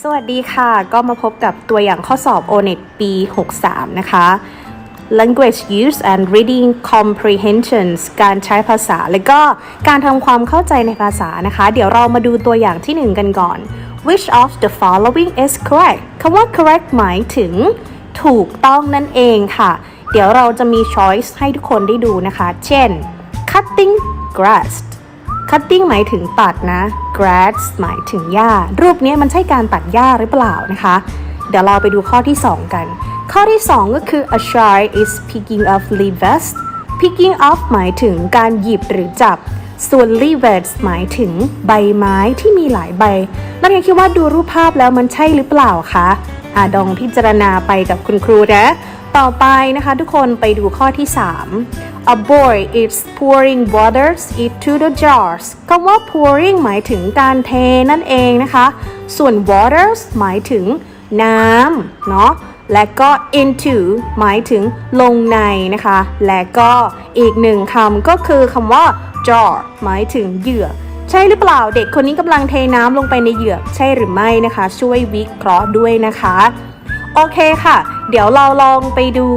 สวัสดีค่ะ ก็มาพบกับตัวอย่างข้อสอบ ONET ปี 63 นะคะ language use and reading comprehensions การใช้ภาษา และก็การทำความเข้าใจในภาษานะคะ เดี๋ยวเรามาดูตัวอย่างที่1กันก่อน which of the following is correct คำว่า correct หมายถึง ถูกต้องนั่นเองค่ะ เดี๋ยวเราจะมี choice ให้ทุกคนได้ดูนะคะ เช่น cutting grass cutting หมายถึงตัดนะ grass หมายถึงหญ้า รูปนี้มันใช่การตัดหญ้าหรือเปล่านะคะ เดี๋ยวเราไปดูข้อที่ 2 กัน ข้อที่ 2 ก็คือ a shark is picking up leaves picking up หมายถึงการหยิบหรือจับ ส่วน leaves หมายถึงใบไม้ที่มีหลายใบ นักเรียนคิดว่าดูรูปภาพแล้วมันใช่หรือเปล่าคะอาดองพิจารณาไปกับคุณครูนะ ต่อไปนะคะทุกคนไปดูข้อที่ 3 A boy is pouring waters into the jars คำว่า pouring หมายถึงการเทนั่นเองนะคะ ส่วน waters หมายถึงน้ำเนาะและก็ into หมายถึงลงในนะคะ และก็อีกหนึ่งคำก็คือคำว่า jar หมายถึงเหยือใช่หรือเปล่าเด็กคนนี้กำลังเทน้ำลงไปในเหยือกใช่หรือไม่นะคะ ช่วยวิเคราะห์ด้วยนะคะ โอเคค่ะ เดี๋ยวเราลองไปดู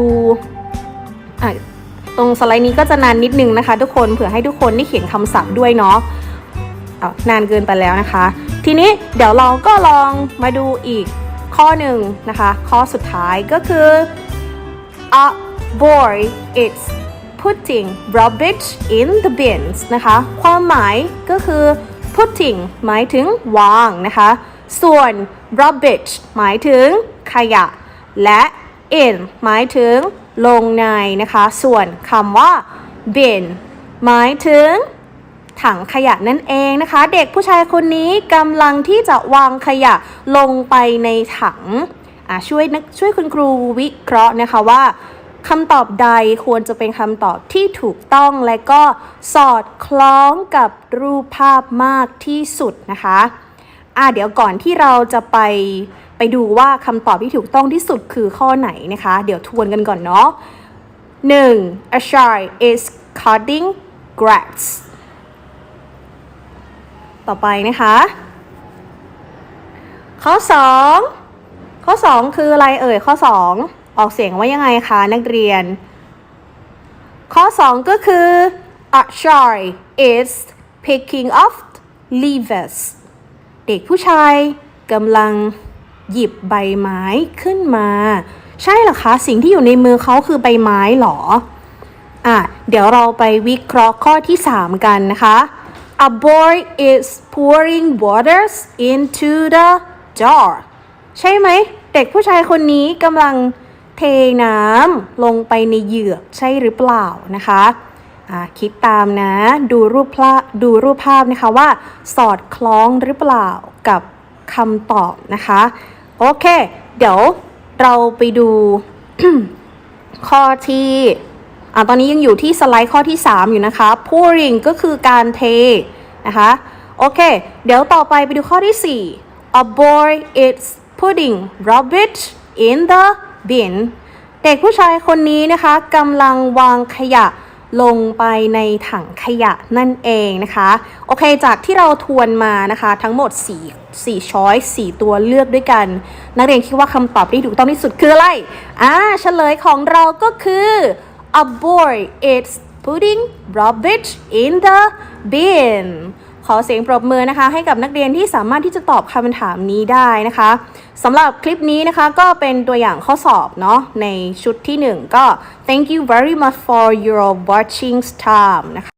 ตรงสไลด์นี้ก็จะนานนิดนึงนะคะ ทุกคนเผื่อให้ทุกคนได้เขียนคำศัพท์ด้วยเนาะนานเกินไปแล้วนะคะ ทีนี้เดี๋ยวเราก็ลองมาดูอีกข้อหนึ่งนะคะ ข้อสุดท้ายก็คือ a boy is putting rubbish in the bins นะคะ ความหมายก็คือ putting หมายถึงวางนะคะ ส่วน rubbish หมายถึง ขยะ และ in หมายถึงลงในนะคะ ส่วนคำว่า bin หมายถึง ถังขยะนั่นเองนะคะ เด็กผู้ชายคนนี้กำลังที่จะวางขยะลงไปในถังอะช่วยนักช่วยคุณครูวิเคราะห์นะคะว่าคำตอบใดควรจะเป็นคำตอบที่ถูกต้องและก็สอดคล้องกับรูปภาพมากที่สุดนะคะ อะเดี๋ยวก่อนที่เราจะไป ไปดูว่าคำตอบที่ถูกต้องที่สุดคือข้อไหนนะคะ เดี๋ยวทวนกันก่อนเนาะ 1. A shark is cutting grass ต่อไปนะคะ ข้อ 2 ข้อ 2 คืออะไรเอ่ย ข้อ 2 ออกเสียงว่ายังไงคะ นักเรียน ข้อ 2 ก็คือ a shark is picking up leaves เด็กผู้ชายกำลัง หยิบใบไม้ขึ้นมา ใช่เหรอคะ สิ่งที่อยู่ในมือเขาคือใบไม้เหรออะเดี๋ยวเราไปวิเคราะห์ข้อที่ 3 กันนะคะ A boy is pouring waters into the jar ใช่ไหม เด็กผู้ชายคนนี้กำลังเทน้ำลงไปในเหยือกใช่หรือเปล่านะคะอะคิดตามนะ ดูรูปภาพดูรูปภาพนะคะว่า สอดคล้องหรือเปล่ากับ คำตอบนะคะ โอเค เดี๋ยวเราไปดูข้อที่อะตอนนี้ยังอยู่ที่สไลด์ข้อที่ 3 อยู่นะคะ pouring ก็คือการเทนะคะโอเค เดี๋ยวต่อไปไปดูข้อที่ 4 a boy is putting rubbish in the bin เด็กผู้ชายคนนี้นะคะกำลังวางขยะลงไปในถังขยะนั่นเองนะคะ โอเค จากที่เราทวนมานะคะทั้งหมด 4 4 choice 4ตัวเลือกด้วยกัน นักเรียนคิดว่าคำตอบที่ถูกต้องที่สุดคืออะไร อ่าเฉลยของเราก็คือ a boy is putting rubbish in the bin ขอเสียงปรบมือนะคะ ให้กับนักเรียนที่สามารถที่จะตอบคำถามนี้ได้นะคะสำหรับคลิปนี้นะคะก็เป็นตัวอย่างข้อสอบเนาะในชุดที่ 1 ก็ thank you very much for your watching time นะคะ